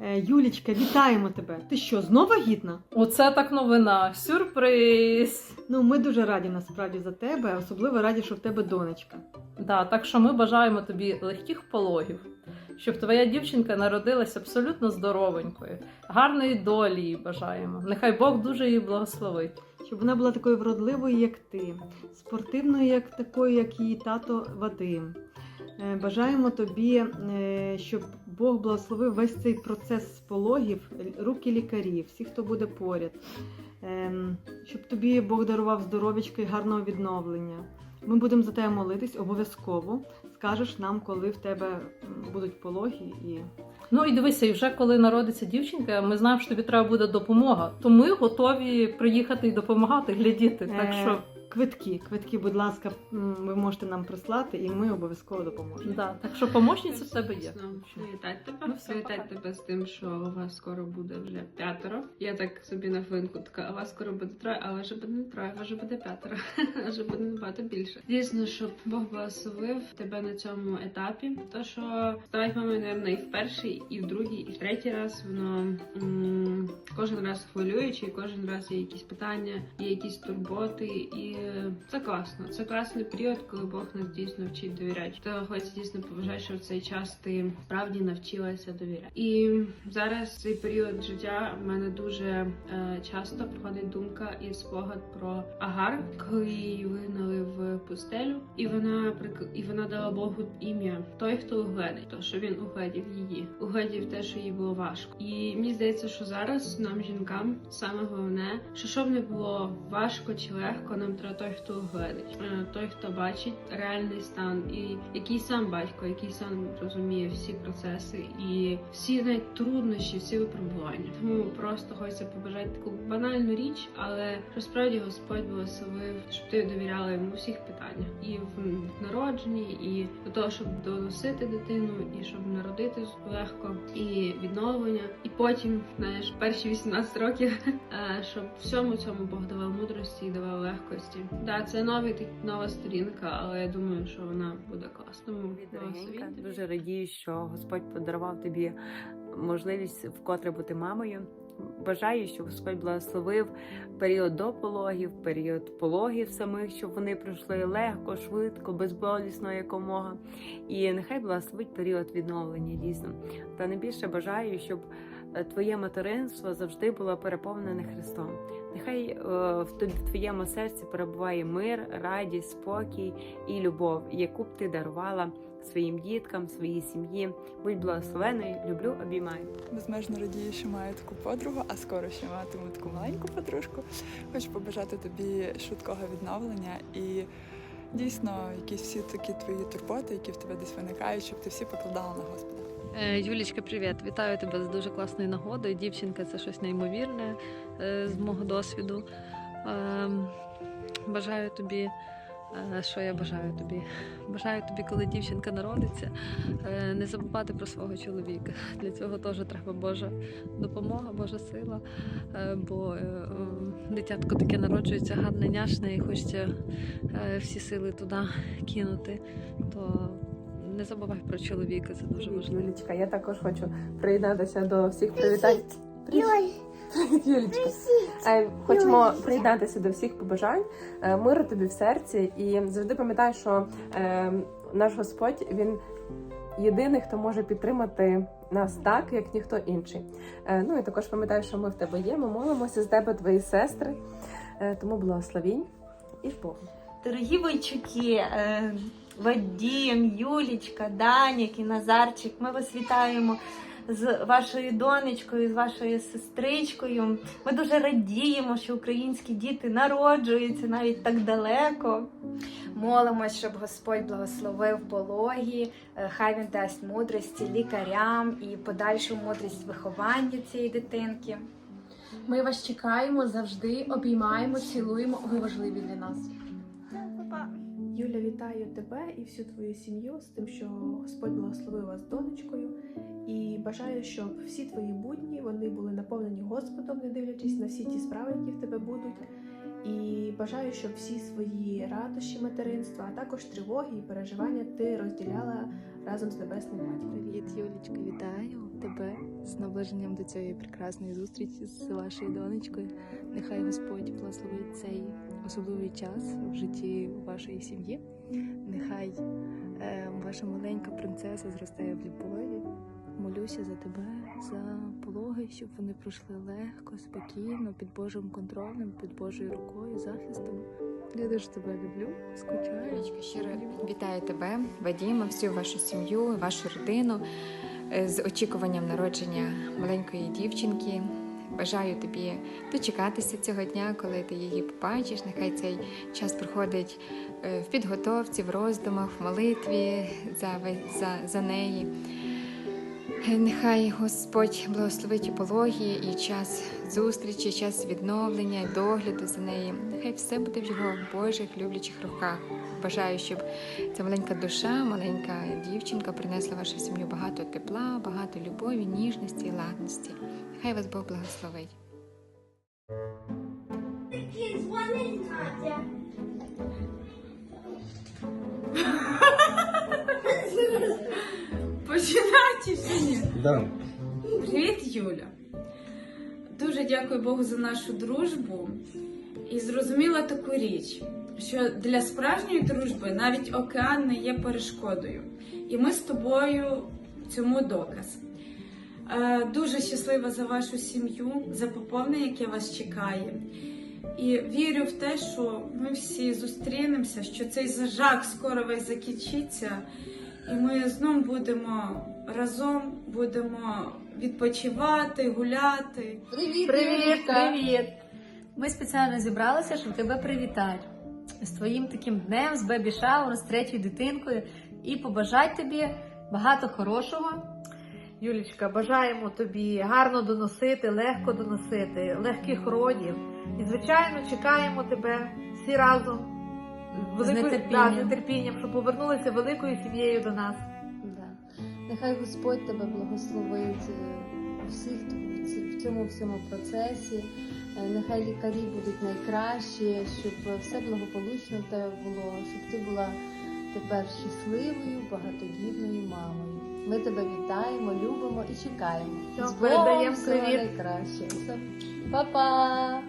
Е, Юлічка, вітаємо тебе. Ти що, знову вагітна? Оце так новина. Сюрприз. Ну, ми дуже раді насправді за тебе, особливо раді, що в тебе донечка. Да, так що ми бажаємо тобі легких пологів, щоб твоя дівчинка народилась абсолютно здоровенькою, гарної долі їй бажаємо. Нехай Бог дуже її благословить. Щоб вона була такою вродливою, як ти, спортивною, як такою, як її тато Вадим. Е, Бажаємо тобі, е, щоб Бог благословив весь цей процес пологів, руки лікарів, всіх, хто буде поряд. Ем, Щоб тобі Бог дарував здоров'ячка і гарного відновлення. Ми будемо за тебе молитись обов'язково. Скажеш нам, коли в тебе будуть пологи і Ну і дивися, і вже коли народиться дівчинка, ми знаємо, що тобі треба буде допомога. То ми готові приїхати і допомагати, глядіти. Так Е, що квитки. Квитки, будь ласка, ви можете нам прислати, і ми обов'язково допоможемо. да, так що помощниця в тебе є. Знову тебе. Ну, пока. тебе з тим, що у вас скоро буде вже п'ятеро. Я так собі на хвилинку така, а вас скоро буде троє, але вже буде не троє, а вже буде п'ятеро. Вже буде набагато більше. Дійсно, щоб Бог благословив тебе на цьому етапі. То що ставать мамою, мабуть, і в перший, і в другий, і в третій раз воно м, кожен раз хвилююче, кожен раз є якісь питання, є якісь турботи, і це класно. Це класний період, коли Бог нас дійсно вчить довіряти. То хочеться дійсно побажати, що в цей час ти справді навчилася довіряти. І зараз цей період життя в мене дуже е, часто приходить думка і спогад про Агар, коли її вигнали в пустелю, і вона і вона дала Богу ім'я той, хто угледить, то що він угледів її, угледів те, що їй було важко. І мені здається, що зараз нам, жінкам, саме головне, що щоб не було важко чи легко, нам треба той, хто угледить, Е, той, хто бачить реальний стан, і який сам батько, який сам розуміє всі процеси і всі навіть труднощі, всі випробування. Тому просто хочеться побажати таку банальну річ, але що справді Господь благословив, щоб ти довіряла йому всіх питаннях, і в народженні, і до того, щоб доносити дитину, і щоб народити легко, і відновлення, і потім, знаєш, перші 18 років, е, щоб всьому цьому Бог давав мудрості і давав легкості. Да, це новий нова сторінка, але я думаю, що вона буде класною. Дуже радію, що Господь подарував тобі можливість вкотре бути мамою. Бажаю, щоб Господь благословив період до пологів, період пологів самих, щоб вони пройшли легко, швидко, безболісно якомога. І нехай благословить період відновлення дійсно. Та найбільше бажаю, щоб твоє материнство завжди було переповнене Христом. Нехай е, в твоєму серці перебуває мир, радість, спокій і любов, яку б ти дарувала своїм діткам, своїй сім'ї. Будь благословеною, люблю, обіймаю. Безмежно радію, що маю таку подругу, а скоро ще матиму таку маленьку подружку. Хочу побажати тобі швидкого відновлення і дійсно якісь всі такі твої турботи, які в тебе десь виникають, щоб ти всі покладала на Господа. Е, Юлічка, привіт! Вітаю тебе з дуже класною нагодою. Дівчинка це щось неймовірне е, з мого досвіду. Ем, Бажаю тобі, е, що я бажаю тобі? Бажаю тобі, коли дівчинка народиться, не забувати про свого чоловіка. Для цього теж треба Божа допомога, Божа сила. Бо дитятко таке народжується гарне, няшне, і хочеться всі сили туди кинути. То не забувай про чоловіка, це дуже важливо. Юлічка, я також хочу приєднатися до всіх привітань. Привіт, Юлічка. Е, Хочемо приєднатися до всіх побажань, е, миру тобі в серці і завжди пам'ятай, що е, наш Господь він єдиний, хто може підтримати нас так, як ніхто інший. Ну і також пам'ятай, що ми в тебе є. Ми молимося з тебе, твої сестри. Тому благословінь і з Богом. Дорогі бойчуки, е, Вадім, Юлічка, Данік і Назарчик, ми вас вітаємо з вашою донечкою, з вашою сестричкою. Ми дуже радіємо, що українські діти народжуються навіть так далеко. Молимось, щоб Господь благословив пологі, е, хай він дасть мудрості лікарям і подальшу мудрість виховання цієї дитинки. Ми вас чекаємо завжди, обіймаємо, цілуємо. Ви важливі для нас. Юля, вітаю тебе і всю твою сім'ю з тим, що Господь благословив вас донечкою. І бажаю, щоб всі твої будні вони були наповнені Господом, не дивлячись на всі ті справи, які в тебе будуть. І бажаю, щоб всі свої радощі материнства, а також тривоги і переживання ти розділяла разом з небесним батьком. Привіт, Юлічка, вітаю. тебе з наближенням до цієї прекрасної зустрічі з вашою донечкою. Нехай Господь благословить цей особливий час в житті вашої сім'ї. Нехай е, ваша маленька принцеса зростає в любові. Молюся за тебе, за пологи, щоб вони пройшли легко, спокійно, під Божим контролем, під Божою рукою, захистом. Я дуже тебе люблю, скучаю. Юлічка, щиро вітаю тебе, Вадіма, всю вашу сім'ю, вашу родину е, з очікуванням народження маленької дівчинки. Бажаю тобі дочекатися цього дня, коли ти її побачиш. Нехай цей час проходить е, в підготовці, в роздумах, в молитві за, за, за неї. Е, Нехай Господь благословить пологі, і час зустрічі, час відновлення, догляду за нею. Нехай все буде в його Божих люблячих руках. Бажаю, щоб ця маленька душа, маленька дівчинка принесла вашу сім'ю багато тепла, багато любові, ніжності і ладності. Нехай вас Бог благословить. Починати чи ні? Да. Привіт, Юля. Дуже дякую Богу за нашу дружбу і зрозуміла таку річ, що для справжньої дружби навіть океан не є перешкодою. І ми з тобою цьому доказ. Е, Дуже щаслива за вашу сім'ю, за поповнення, яке вас чекає. І вірю в те, що ми всі зустрінемося, що цей зажак скоро весь закінчиться, і ми знову будемо разом, будемо відпочивати, гуляти. Привіт, Привіт, привіт. Ми спеціально зібралися, щоб тебе привітати з твоїм таким днем, з бебі шауром, з третьою дитинкою і побажати тобі багато хорошого. Юлічка, бажаємо тобі гарно доносити, легко доносити, легких родів. І, звичайно, чекаємо тебе всі разом З нетерпінням. да, з нетерпінням, щоб повернулися великою сім'єю до нас. Да. Нехай Господь тебе благословить е, всіх в цьому всьому процесі. Е, Нехай лікарі будуть найкращі, щоб все благополучно в тебе було, щоб ти була тепер щасливою, багатодітною мамою. Ми тебе вітаємо, любимо і чекаємо. Все, передаємо привіт. найкраще. Па-па!